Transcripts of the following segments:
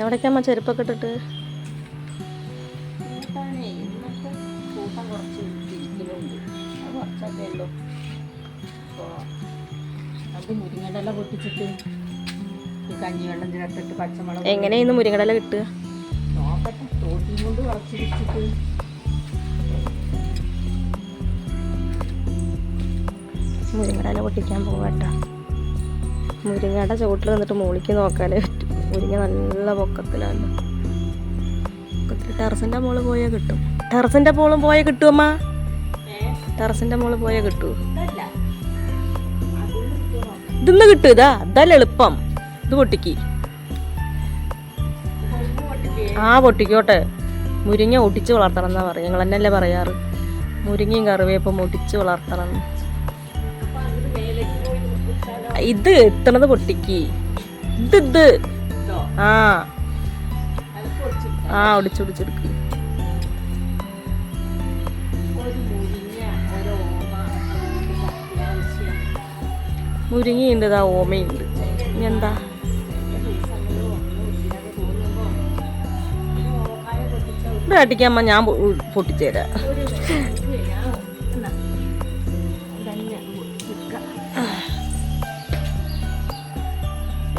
എവിടേക്കമ്മ ചെരുപ്പൊക്കെ ഇട്ടിട്ട്? അത് മുരിങ്ങടല പൊട്ടിച്ചിട്ട് ഈ കഞ്ഞിവെള്ളം ചേർത്തിട്ട് പച്ചമുളക് ഇന്ന് മുരിങ്ങടല കിട്ടുക? നോക്കട്ടെ. തോട്ടിയും കൊണ്ട് മുരിങ്ങടല പൊട്ടിക്കാൻ പോവാട്ടോ. മുരിങ്ങയുടെ ചുവട്ടിൽ നിന്നിട്ട് മുകളിലേക്ക് നോക്കാനേ മുരിങ്ങ നല്ല പൊക്കത്തിലാണ്. ടെറസിന്റെ മുകളിൽ പോയാൽ കിട്ടും. ടെറസിന്റെ മോളും പോയാൽ കിട്ടുമമ്മ ടെറസിന്റെ മോൾ പോയാൽ കിട്ടൂ. ഇതിന്ന് കിട്ടും ഇതാ അതല്ല എളുപ്പം. ഇത് പൊട്ടിക്ക്. ആ പൊട്ടിക്കോട്ടെ. മുരിങ്ങ ഒട്ടിച്ച് വളർത്തണം എന്നാ പറയുക ഞങ്ങൾ എന്നല്ലേ പറയാറ്? മുരിങ്ങയും കറിവേപ്പും ഒട്ടിച്ച് വളർത്തണം. ഇത് എത്തണത് പൊട്ടിക്ക്. ഇത് ഇതോ. ആ. ആ ഒടിച്ചൊടിച്ചെടുക്ക് മുരിങ്ങയുണ്ട് ഇതാ ഓമയുണ്ട്. എന്താ? ഇവിടെ അടിക്കാമ്മ ഞാൻ പൊട്ടിച്ചേരാ.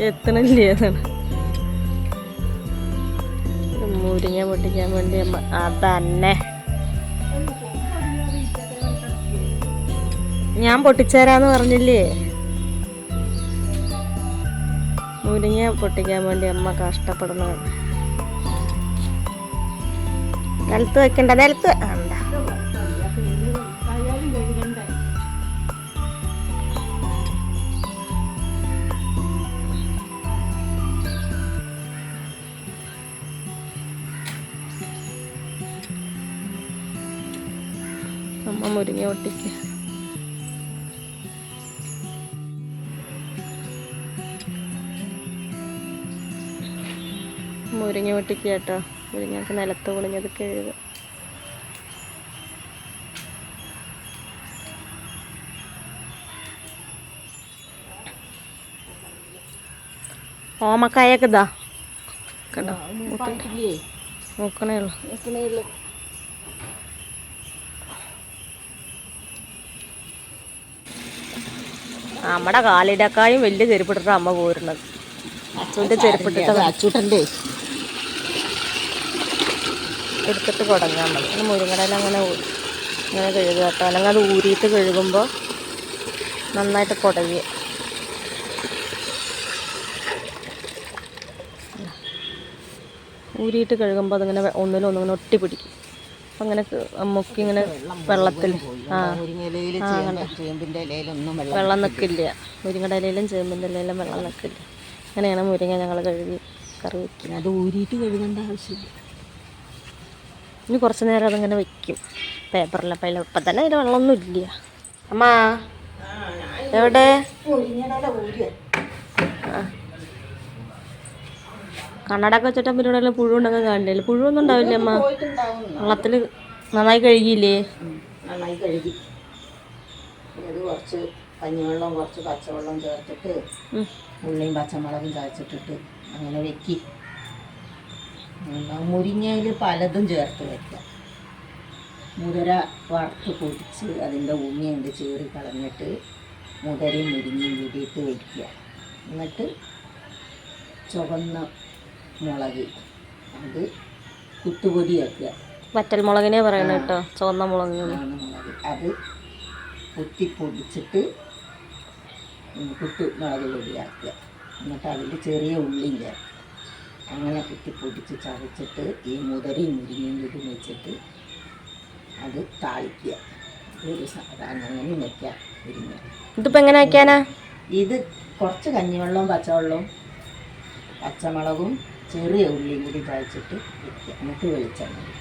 എത്തണില്ലേ ഒരു മുരിങ്ങ പൊട്ടിക്കാൻ വേണ്ടി അതന്നെ. ഞാൻ പൊട്ടിച്ചേരാന്ന് പറഞ്ഞില്ലേ? മുരിങ്ങ പൊട്ടിക്കാൻ വേണ്ടി അമ്മ കഷ്ടപ്പെടുന്നത് നിലത്ത് വെക്കണ്ട നിലത്ത് മുരിങ്ങ ഒട്ടിക്ക് മുരിങ്ങ പൊട്ടിക്കുക കേട്ടോ. മുരിങ്ങക്ക് നിലത്ത് കുളിഞ്ഞത് കഴുകുക ഓമക്കായൊക്കെ ഇതാ. കണ്ടോ? നോക്കണേ ഉള്ളു. നമ്മുടെ കാലിടക്കായും വലിയ ചെരുപ്പിട്ടിട്ട് അമ്മ പോരുന്നത്. അച്ഛന്റെ ചെരുപ്പിട്ടിട്ട് അച്ചൂട്ടന്റെ എടുത്തിട്ട് തുടങ്ങാൻ മതി മുരുങ്ങടയിൽ അങ്ങനെ ഇങ്ങനെ കഴുകുക കേട്ടോ. അല്ലെങ്കിൽ അത് ഊരിയിട്ട് കഴുകുമ്പോൾ നന്നായിട്ട് കുടയുക ഊരിയിട്ട് കഴുകുമ്പോൾ അതിങ്ങനെ ഒന്നിനൊന്നിങ്ങനെ ഒന്നിലും ഒന്നിങ്ങനെ ഒട്ടി പിടിക്കും. അങ്ങനെ മുക്കി ഇങ്ങനെ വെള്ളത്തിൽ. ആ. വെള്ളം നിൽക്കില്ല. മുരിങ്ങയുടെ ഇലയിലും ചേമ്പിന്റെ ഇലയിലും വെള്ളം നിൽക്കില്ല. അങ്ങനെയാണ് മുരിങ്ങ ഞങ്ങൾ കഴുകി കറി വയ്ക്കുന്നത് അത് ഊരിയിട്ട് കഴുകേണ്ട ആവശ്യമില്ല. ഇനി കുറച്ച് നേരം അതിങ്ങനെ വെക്കും. പേപ്പറിൽ അപ്പം അതിൽ ഇപ്പം തന്നെ അതിൽ വെള്ളമൊന്നും ഇല്ല. അമ്മ എവിടെ? ആ. കണ്ണടക്ക വെച്ചിട്ട് പിന്നെ ഇവിടെ പുഴു ഉണ്ടെങ്കിൽ കാണില്ല? പുഴുവൊന്നും ഉണ്ടാവില്ല അമ്മ? വെള്ളത്തിൽ നന്നായി കഴുകിയില്ലേ? നന്നായി കഴുകി. അത് കുറച്ച് കഞ്ഞിവെള്ളം കുറച്ച് പച്ചവെള്ളം ചേർത്തിട്ട്. ഉള്ളിയും പച്ചമുളകും ചതച്ചിട്ടിട്ട് അങ്ങനെ വെക്കി. മുരിങ്ങയിൽ പലതും ചേർത്ത് വെക്കാം. മുതര വറുത്ത് പൊടിച്ച് അതിന്റെ ഉണ്ണിയുണ്ട് ചേറി കളഞ്ഞിട്ട് മുതരയും മുരിങ്ങയും കൂടിയിട്ട് വയ്ക്കുക എന്നിട്ട് ചുവന്ന മുളക്. അത് കുത്തുപൊടിയാക്കുക വറ്റൽ മുളകിനെ പറയണ കേട്ടോ ചുവന്ന മുളക്. അത് കുത്തി പൊടിച്ചിട്ട് കുത്തു മുളക് പൊടിയാക്കുക. എന്നിട്ട് അതിൽ ചെറിയ ചേർക്കുക. അങ്ങനെ കുത്തി പൊടിച്ച് ചതച്ചിട്ട് ഈ മുതരയും മുരിങ്ങയും കൂടി വെച്ചിട്ട് അത് താളിക്കുക. ഒരു സാധാരണ അങ്ങനെ വയ്ക്കുക മുരിങ്ങ. ഇതിപ്പോൾ എങ്ങനെ വയ്ക്കാനാ ഇത് കുറച്ച് കഞ്ഞിവെള്ളവും പച്ചവെള്ളവും പച്ചമുളകും ചെറിയ ഉള്ളിയും കൂടി ചതച്ചിട്ട് വെക്കുക. എന്നിട്ട് മതി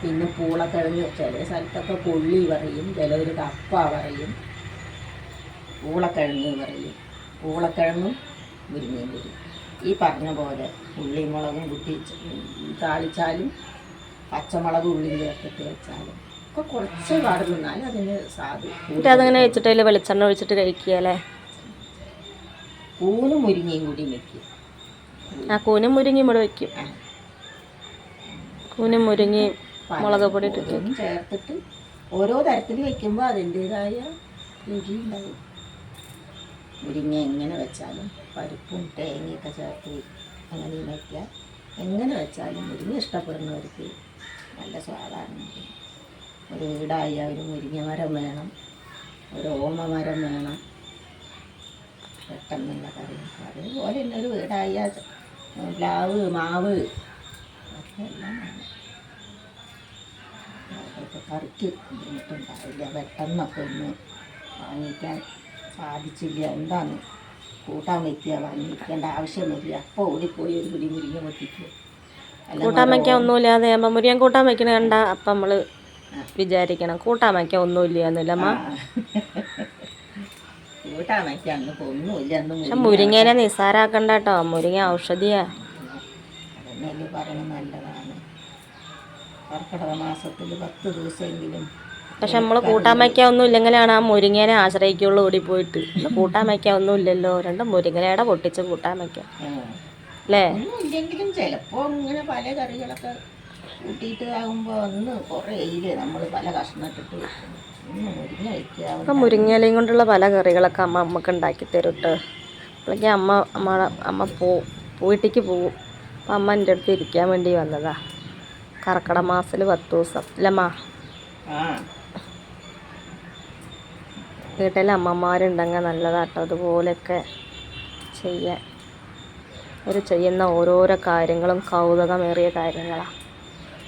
പിന്നെ പൂളക്കിഴങ്ങ് ചില സ്ഥലത്തൊക്കെ പുള്ളി പറയും ചിലവർ കപ്പ പറയും പൂളക്കിഴങ്ങ് പറയും പൂളക്കിഴങ്ങും മുരിങ്ങയും കൂടി. ഈ പറഞ്ഞ പോലെ ഉള്ളിയും മുളകും കുട്ടി താളിച്ചാലും പച്ചമുളക് ഉള്ളിയും ചേർത്തിട്ട് വെച്ചാലും ഒക്കെ കുറച്ച് പാടുന്നാലും അതിന് സാധിക്കും അതിങ്ങനെ വെച്ചിട്ട് വെളിച്ചെണ്ണ ഒഴിച്ചിട്ട് കഴിക്കുക അല്ലേ? പൂനും മുരിങ്ങയും കൂടി വെക്കും. ആ കൂനും മുരിങ്ങയും ഇവിടെ വെക്കും. കൂനും മുരിങ്ങയും മുളക് പൊടി ഇട്ടിട്ട് ചേർത്തിട്ട് ഓരോ തരത്തിൽ വെക്കുമ്പോൾ അതിന്റെതായ രുചി ഉണ്ടാവും. മുരിങ്ങ എങ്ങനെ വെച്ചാലും പരിപ്പും തേങ്ങയൊക്കെ ചേർത്ത് അങ്ങനെ വയ്ക്കുക എങ്ങനെ വെച്ചാലും മുരിങ്ങ ഇഷ്ടപ്പെടുന്നവർക്ക് നല്ല സ്വാദാണ് ഒരു വീടായ ഒരു മുരിങ്ങ മരം വേണം ഒരു ഓമ മരം വേണം. പെട്ടെന്നുള്ള കറി അതുപോലെ തന്നെ ഒരു വീടായ പ്ലാവ് മാവ് എല്ലാം വേണം. കറിക്ക് ബുദ്ധിമുട്ടുണ്ടാവില്ല. പെട്ടെന്നൊക്കെ ഒന്ന് വാങ്ങിക്കാൻ സാധിച്ചില്ല. എന്താന്ന് കൂട്ടാൻ വയ്ക്കുക വാങ്ങിക്കേണ്ട ആവശ്യമില്ല അപ്പോൾ ഓടിപ്പോയി ഒരു പിടി മുരിങ്ങ പൊട്ടിക്കുക അല്ല കൂട്ടാൻ വയ്ക്കാൻ ഒന്നുമില്ലാതെ ആകുമ്പോൾ മുരിയൻ കൂട്ടാൻ വയ്ക്കണ കണ്ട അപ്പം നമ്മൾ വിചാരിക്കണം. കൂട്ടാൻ വയ്ക്കാൻ ഒന്നുമില്ല എന്നില്ല പക്ഷെ മുരിങ്ങേനെ നിസ്സാരാക്കണ്ട കേട്ടോ മുരിങ്ങ ഔഷധിയാ. അതെന്നെ പറയണത്? നല്ലതാണ്. കർക്കിടക മാസത്തിൽ പത്ത് ദിവസമെങ്കിലും പക്ഷെ നമ്മൾ കൂട്ടാൻ വയ്ക്കാൻ ഒന്നും ഇല്ലെങ്കിലാണ് ആ മുരിങ്ങേനെ ആശ്രയിക്കുള്ളൂ ഓടി പോയിട്ട് കൂട്ടാൻ വയ്ക്കാൻ ഒന്നും ഇല്ലല്ലോ. രണ്ട് മുരിങ്ങലയുടെ പൊട്ടിച്ച് കൂട്ടാൻ വയ്ക്കാം. അല്ലേ? ഒന്നും ഇല്ലെങ്കിലും ചിലപ്പോൾ ഇങ്ങനെ പല കറികളൊക്കെ കൂട്ടിയിട്ട് ആകുമ്പോൾ ഒന്ന് കുറേ നമ്മൾ പല വെക്കും. അപ്പം മുരിങ്ങയിലയും കൊണ്ടുള്ള പല കറികളൊക്കെ അമ്മ അമ്മയ്ക്ക് ഉണ്ടാക്കി തരും കേട്ടോ അപ്പോഴേക്കും അമ്മ അമ്മ അമ്മ പോ വീട്ടിലേക്ക് പോവും. അപ്പം അമ്മ എന്റെ അടുത്ത് ഇരിക്കാൻ വേണ്ടി വന്നതാ. കർക്കിടക മാസത്തിൽ പത്ത് ദിവസം. അല്ലമ്മ വീട്ടിൽ അമ്മമാരുണ്ടെങ്കിൽ നല്ലതാട്ടോ. അതുപോലെയൊക്കെ ചെയ്യാൻ. അവർ ചെയ്യുന്ന ഓരോരോ കാര്യങ്ങളും കൗതുകമേറിയ കാര്യങ്ങളാണ്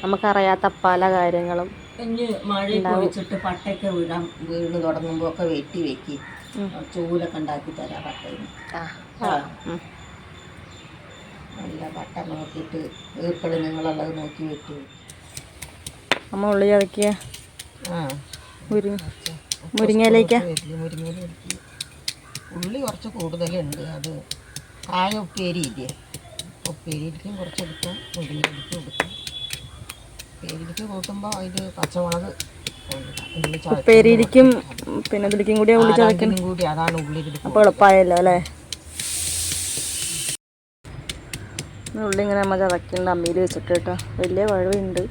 നമുക്കറിയാത്ത പല കാര്യങ്ങളും ഇനി മഴയൊക്കെ ഒഴിച്ചിട്ട് പട്ടയൊക്കെ വിടാം. വീട് തുടങ്ങുമ്പോൾ ഒക്കെ വെട്ടി വെക്കി. ചൂലൊക്കെ ഉണ്ടാക്കി തരാം പട്ടയിൽ നല്ല പട്ട നോക്കിയിട്ട് ഈർക്കൾ നിങ്ങളുള്ളത് നോക്കി വെട്ടി. അമ്മ ഉള്ളി ഇറക്കിയ മുരിങ്ങയിലേക്ക്. വലിയ മുരിങ്ങയില എടുക്കി ഉള്ളി കുറച്ച് കൂടുതലുണ്ട്. അത് കായ ഉപ്പേരി ഇല്ലേ? ഉപ്പേരിയിലേക്കും കുറച്ചെടുക്കാം മുരിങ്ങയിലേക്ക് കൊടുക്കാം ഉപ്പേരിയിലേക്ക് കൂട്ടുമ്പോൾ അതിൽ പച്ചമുളക് പിന്നെ ഇതിലേക്കും കൂടി ഉള്ളി ചതക്കണം കൂടി അതാണ് അപ്പോൾ എളുപ്പമായല്ലോ അല്ലേ? ഉള്ളി ഇങ്ങനെ നമ്മൾ ചതക്കുന്നുണ്ട് അമ്മിയിൽ വെച്ചിട്ട് കേട്ടോ. വലിയ കുഴവുണ്ട്.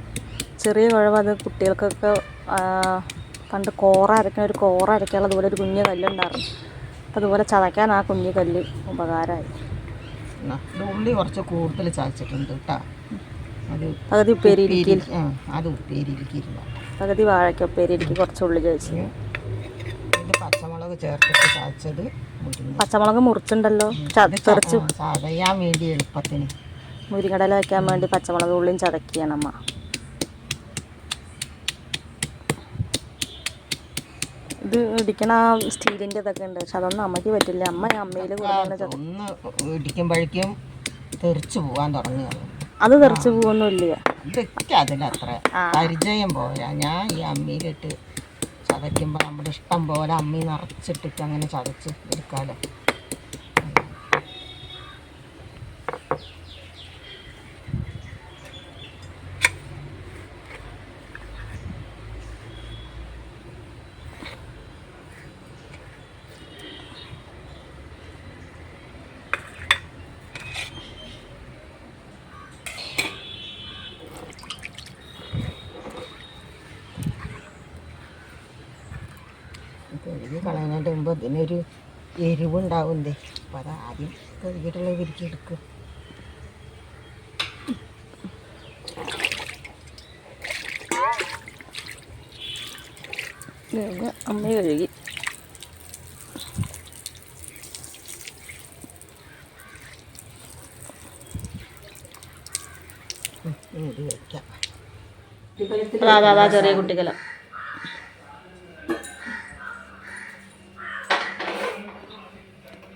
ചെറിയ കുഴവ് അത് കുട്ടികൾക്കൊക്കെ പണ്ട് കോറ അരക്കണ ഒരു കോറ അരക്കാനുള്ള അതുപോലെ ഒരു കുഞ്ഞു കല്ലുണ്ടായിരുന്നു. അപ്പം അതുപോലെ ചതയ്ക്കാൻ ആ കുഞ്ഞു കല്ല് ഉപകാരമായി. ഉള്ളി കുറച്ച് കൂടുതൽ ചതച്ചിട്ടുണ്ട് കേട്ടോ. പകുതി ഉപ്പേരിയിലേക്ക് ഉപ്പേരി ആ അത് ഉപ്പേരിയിലേക്ക് ഇരുന്നു പകുതി വാഴയ്ക്ക ഉപ്പേരിയിലേക്ക് കുറച്ച് ഉള്ളി ചോദിച്ചു ഇത് പച്ചമുളക് ചേർത്തിട്ട് ചതച്ചത് പച്ചമുളക് മുറിച്ചുണ്ടല്ലോ ചതച്ച് ചതയാൻ വേണ്ടി എളുപ്പത്തിന്. മുരിങ്ങടല വയ്ക്കാൻ വേണ്ടി പച്ചമുളക് ഉള്ളിയും ചതക്കിയാണ് അമ്മ. ഇത് ഇടിക്കണ സ്റ്റീലിന്റെ സ്റ്റീലിന്റെ ഇതൊക്കെ ഉണ്ട് പക്ഷെ അതൊന്നും അമ്മയ്ക്ക് പറ്റില്ല. അമ്മ അമ്മയിൽ ചത ഒന്ന് ഇടിക്കുമ്പോഴേക്കും തെറിച്ചു പോകാൻ തുടങ്ങുകയാണ്. അത് തെറിച്ച് പോകുന്നില്ല ഇതൊക്കെ അതിലത്ര. പരിചയം പോരാ ഞാൻ ഈ അമ്മിയിലിട്ട് ചതയ്ക്കുമ്പോൾ നമ്മുടെ ഇഷ്ടം പോലെ അമ്മി നിറച്ചിട്ടിട്ട് അങ്ങനെ ചതച്ച് എടുക്കാമല്ലോ കഴുകി കളയുന്നതിന്റെ മുമ്പ് ഇതിനൊരു എരിവുണ്ടാവുന്നേ അപ്പം അത് ആദ്യം കഴുകിയിട്ടുള്ള വിരിക്കി എടുക്കും. അമ്മ കഴുകി. അതാ അതാ, ചെറിയ കുട്ടിക്കല.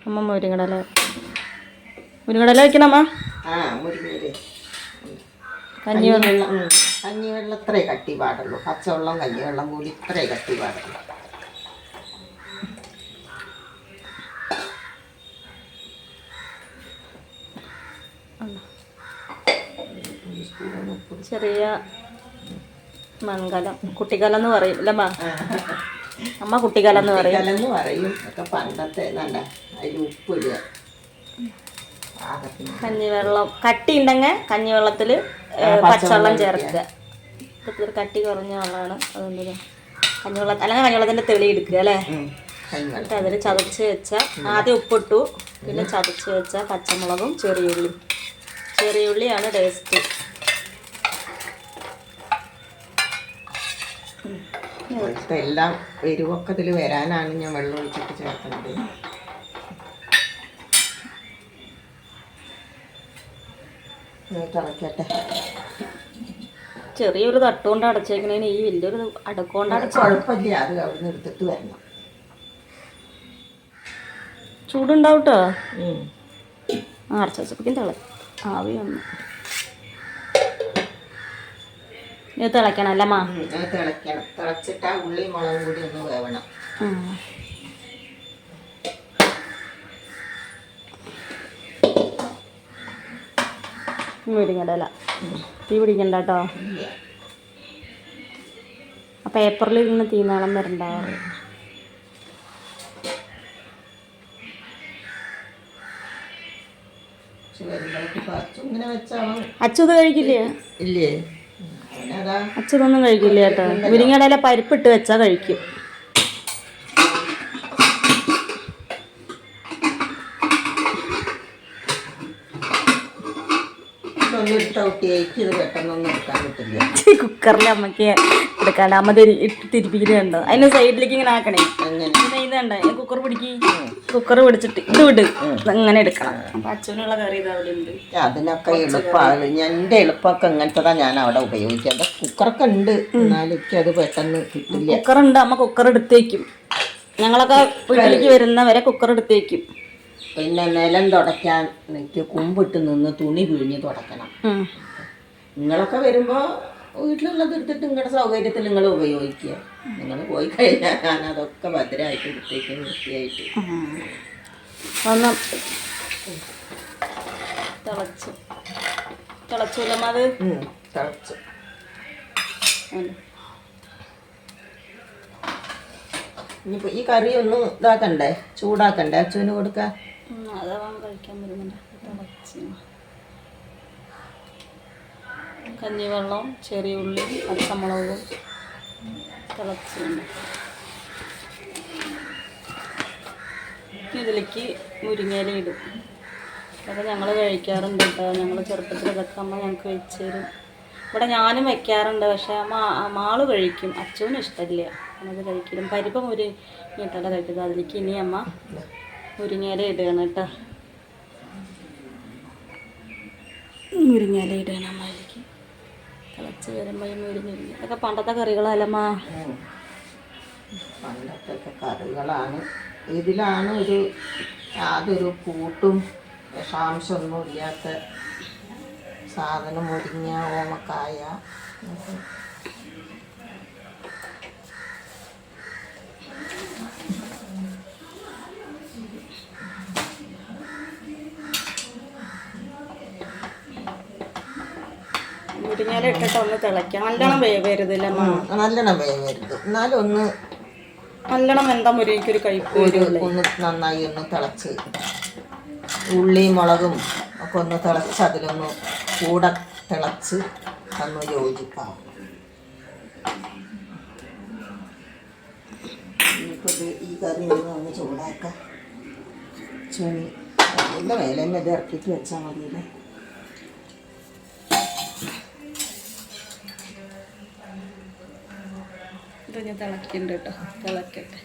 അമ്മ മുരിങ്ങടല. മുരിങ്ങടല കഞ്ഞി വെള്ളം കഞ്ഞിവെള്ളം. കഞ്ഞിവെള്ളം ഇത്രേ കട്ടി പാടുള്ളൂ. പച്ചവെള്ളം കഞ്ഞിവെള്ളം കൂടി ഇത്രേ കട്ടി പാടുള്ളൂ. ചെറിയ മൺകലം കുട്ടിക്കലം എന്ന് പറയും അല്ലേ അമ്മ കുട്ടിക്കാലം പറയും. കലന്ന് പറയും. ഒക്കെ പണ്ടത്തെ നല്ല അതിൽ ഉപ്പിടുക. പാകത്തിന് കഞ്ഞിവെള്ളം കട്ടി ഉണ്ടെങ്കിൽ കഞ്ഞിവെള്ളത്തിൽ പച്ചവെള്ളം ചേർക്കുക. ഇതൊക്കെ ഒരു കട്ടി കുറഞ്ഞ വെള്ളമാണ്. അതുകൊണ്ട് കഞ്ഞിവെള്ളം അല്ലെങ്കിൽ കഞ്ഞിവെള്ളത്തിന്റെ തെളി എടുക്കുക അല്ലേ? ഉം. കഞ്ഞിവെള്ളം. എന്നിട്ട് അതിൽ ചതച്ച് വെച്ച ആദ്യം ഉപ്പിട്ടു. പിന്നെ ചതച്ച് വെച്ച പച്ചമുളകും ചെറിയുള്ളി. ചെറിയുള്ളിയാണ് ടേസ്റ്റ് ഇപ്പോഴത്തെ എല്ലാം എരിവൊക്കെ ഇതിൽ വരാനാണ് ഞാൻ വെള്ളം ഒഴിച്ചിട്ട് ചേർക്കുന്നത്. തിളക്കട്ടെ. ചെറിയൊരു തട്ടുകൊണ്ട് അടച്ചേക്കണേന് ഈ വലിയൊരു അടക്കൊണ്ട് അടച്ച കുഴപ്പമില്ല അത് അവിടെ നിന്ന് എടുത്തിട്ട് വരണം. ചൂടുണ്ടാവട്ടോ? അടച്ചു ആ അടച്ച വെച്ചപ്പോഴേക്കും തിള ആവി വന്നു. ഇത് തിളയ്ക്കണം അല്ല മാ? തിളയ്ക്കണം തിളച്ചിട്ട് ആ ഉള്ളി മുളകും കൂടി ഒന്ന് വേവണം. മുരിങ്ങടല തീ പിടിക്കണ്ട കേട്ടോ. ആ പേപ്പറിൽ ഇരുന്ന് തീനാളം വരണ്ടാവും അച്ചു ഇത് കഴിക്കില്ലേ? ഇല്ലേ? ഇതൊന്നും കഴിക്കില്ല കേട്ടോ. മുരിങ്ങയുടെ പരിപ്പിട്ട് വെച്ചാൽ കഴിക്കും. കുക്കറിലെ കുക്കറിൽ അമ്മയ്ക്ക് എടുക്കാണ്ട് അമ്മ തിരിപ്പിക്കുന്നുണ്ടോ. അതിന്റെ സൈഡിലേക്ക് ഇങ്ങനെ ആക്കണേ. പിന്നെ ഇതുണ്ട് കുക്കർ പിടിക്കി. കുക്കർ പിടിച്ചിട്ട് ഇത് വിട്. അങ്ങനെ എടുക്കണം. അപ്പൊ അച്ഛനുള്ള കറി ഇത് അവിടെ ഉണ്ട്. അതിനൊക്കെ എളുപ്പമാണ് എന്റെ എളുപ്പമൊക്കെ ഇങ്ങനത്തതാ ഞാൻ അവിടെ ഉപയോഗിക്കാം കുക്കറൊക്കെ ഉണ്ട്. എന്നാലും അത് പെട്ടെന്ന് കിട്ടില്ല. കുക്കർ ഉണ്ട്. അമ്മ കുക്കർ എടുത്തേക്കും ഞങ്ങളൊക്കെ വീട്ടിലേക്ക് വരുന്നവരെ കുക്കർ എടുത്തേക്കും പിന്നെ നിലം തുടയ്ക്കാൻ എനിക്ക് കുമ്പിട്ട് നിന്ന് തുണി പിഴിഞ്ഞ് തുടക്കണം. നിങ്ങളൊക്കെ വരുമ്പോൾ വീട്ടിലുള്ളത് എടുത്തിട്ട് നിങ്ങളുടെ സൗകര്യത്തിൽ നിങ്ങൾ ഉപയോഗിക്കുക. നിങ്ങൾ പോയി കഴിഞ്ഞാൽ ഞാൻ അതൊക്കെ ഭദ്രമായിട്ട് എടുത്തേക്ക് വൃത്തിയായിട്ട്. ഒന്ന് തിളച്ചു. തിളച്ചൂലമ്മ അത്? തിളച്ചു. ഇനിയിപ്പോൾ ഈ കറി ഒന്ന് ഇതാക്കണ്ടേ? ചൂടാക്കണ്ടേ? അച്ഛന് കൊടുക്കാൻ അതവൻ കഴിക്കാൻ വരുന്നുണ്ട്. തിളച്ച്. കഞ്ഞിവെള്ളം ചെറിയ ഉള്ളി പച്ചമുളകും തിളച്ചുണ്ട് ഇതിലേക്ക് മുരിങ്ങയില ഇടും. അതൊക്കെ ഞങ്ങൾ കഴിക്കാറുണ്ട് കേട്ടോ. ഞങ്ങൾ ചെറുപ്പത്തിൽ അമ്മ ഞങ്ങൾക്ക് വെച്ച് തരും. ഇവിടെ ഞാനും വെക്കാറുണ്ട് പക്ഷേ മാ മാൾ കഴിക്കും. അച്ഛനും ഇഷ്ടമില്ല അത് കഴിക്കലും. പരിപ്പ് മുരി ഇട്ടല്ല കഴിക്കുന്നത്. അതിലേക്ക് ഇനി അമ്മ മുരിങ്ങയില ഇടുകയാണ് കേട്ടോ. മുരിങ്ങയില ഇടുകയാണ് അമ്മ തിളച്ച് വരുമ്പോൾ മുരിങ്ങയില ഇതൊക്കെ പണ്ടത്തെ കറികളല്ലമ്മ പണ്ടത്തെ കറികളാണ്. ഇതിലാണ് ഒരു യാതൊരു കൂട്ടും വിഷാംശമൊന്നും ഇല്ലാത്ത സാധനം മുരിങ്ങ ഓമക്കായ. മുരിങ്ങയില ഇട്ടിട്ട് ഒന്ന് തിളയ്ക്കാം. നല്ലോണം വേവരുതില്ലമ്മ ഉം, നല്ലോണം വേവരുത്. എന്നാലും ഒന്ന് നല്ലോണം എന്താ മുരിങ്ങയ്ക്കൊരു കഴിപ്പ് ഒന്ന് നന്നായി ഒന്ന് തിളച്ച് ഉള്ളി മുളകും ഒക്കെ ഒന്ന് തിളച്ച് അതിലൊന്ന് കൂടെ തിളച്ച് ഒന്ന് യോജിക്കാം ഇനിയിപ്പോൾ ഈ കറി ഒന്ന് ഒന്ന് ചൂടാക്കാം. ചുണി. മേലെ ഇത് ഇറക്കിയിട്ട് വെച്ചാൽ മതിയല്ലേ? ഇത് ഞാൻ തിളക്കുന്നുണ്ട് കേട്ടോ. തിളക്കട്ടെ.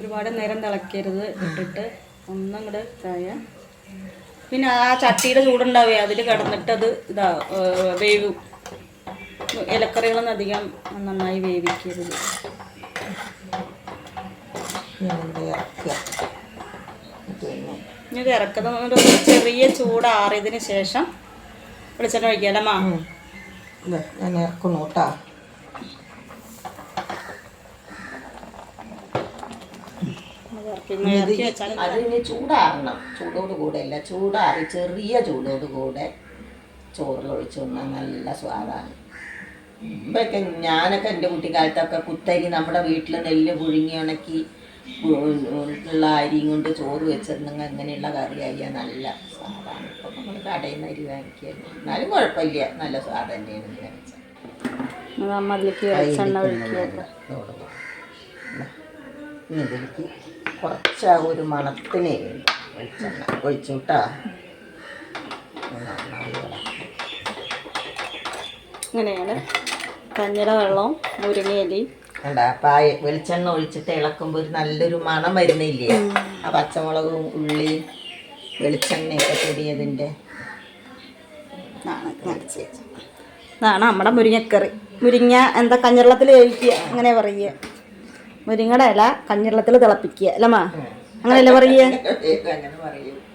ഒരുപാട് നേരം തിളക്കരുത് ഇട്ടിട്ട് ഒന്നും കൂടെ ചായ പിന്നെ ആ ചട്ടിയുടെ ചൂടുണ്ടാവേ അതിൽ കിടന്നിട്ട് അത് ഇതാ വേവും. ഇലക്കറികളൊന്നും അധികം നന്നായി വേവിക്കരുത്. ഇത് ഇറക്കുന്നത് ഒരു ചെറിയ ചൂടാറിയതിന് ശേഷം വെളിച്ചെണ്ണ മാ? ഞാൻ ഇറക്കുന്നു കേട്ടോ. ഇറക്കി അതിന് ചൂടാറണം. ചൂടോട് കൂടെ അല്ല ചൂടാറി ചെറിയ ചൂടോട് കൂടെ ചോറിലൊഴിച്ചു തിന്നാൻ നല്ല സ്വാദാണ്. മുമ്പൊക്കെ ഞാനൊക്കെ എന്റെ കുട്ടിക്കാലത്തൊക്കെ കുത്തരി നമ്മുടെ വീട്ടിൽ നെല്ല് പുഴുങ്ങി ഉണക്കി ഉള്ള അരിയും കൊണ്ട് ചോറ് വെച്ചിരുന്നെങ്കിൽ അങ്ങനെയുള്ള കറി കറിയായ നല്ല സ്വാദാണ്. ഇപ്പം നമ്മൾ കടയിൽ നിന്ന് അരി വാങ്ങിക്കുക എന്നാലും കുഴപ്പമില്ല നല്ല സ്വാദ് തന്നെയാണ് അമ്മ അതിലേക്ക് വെളിച്ചെണ്ണ ഒഴിക്കുക ഇനി ഇതിലേക്ക് കുറച്ച് ആ ഒരു മണത്തിന് വെളിച്ചെണ്ണ ഒഴിച്ചുട്ടാ. ഇങ്ങനെയാണ് കഞ്ഞിയുടെ വെള്ളവും മുരിങ്ങയിലയും കണ്ട പായ വെളിച്ചെണ്ണ ഒഴിച്ചിട്ട് ഇളക്കുമ്പോൾ ഒരു നല്ലൊരു മണം വരുന്നില്ലേ? ആ പച്ചമുളകും ഉള്ളി വെളിച്ചെണ്ണയൊക്കെ കൂടിയതിന്റെ ഇതാണ് നമ്മുടെ മുരിങ്ങക്കറി. മുരിങ്ങ എന്താ കഞ്ഞിരളത്തിൽ കഴിക്കുക അങ്ങനെ പറയുക. മുരിങ്ങയുടെ ഇല കഞ്ഞിരളത്തിൽ തിളപ്പിക്കുക അല്ലമ്മ അങ്ങനെയല്ലേ പറയുക?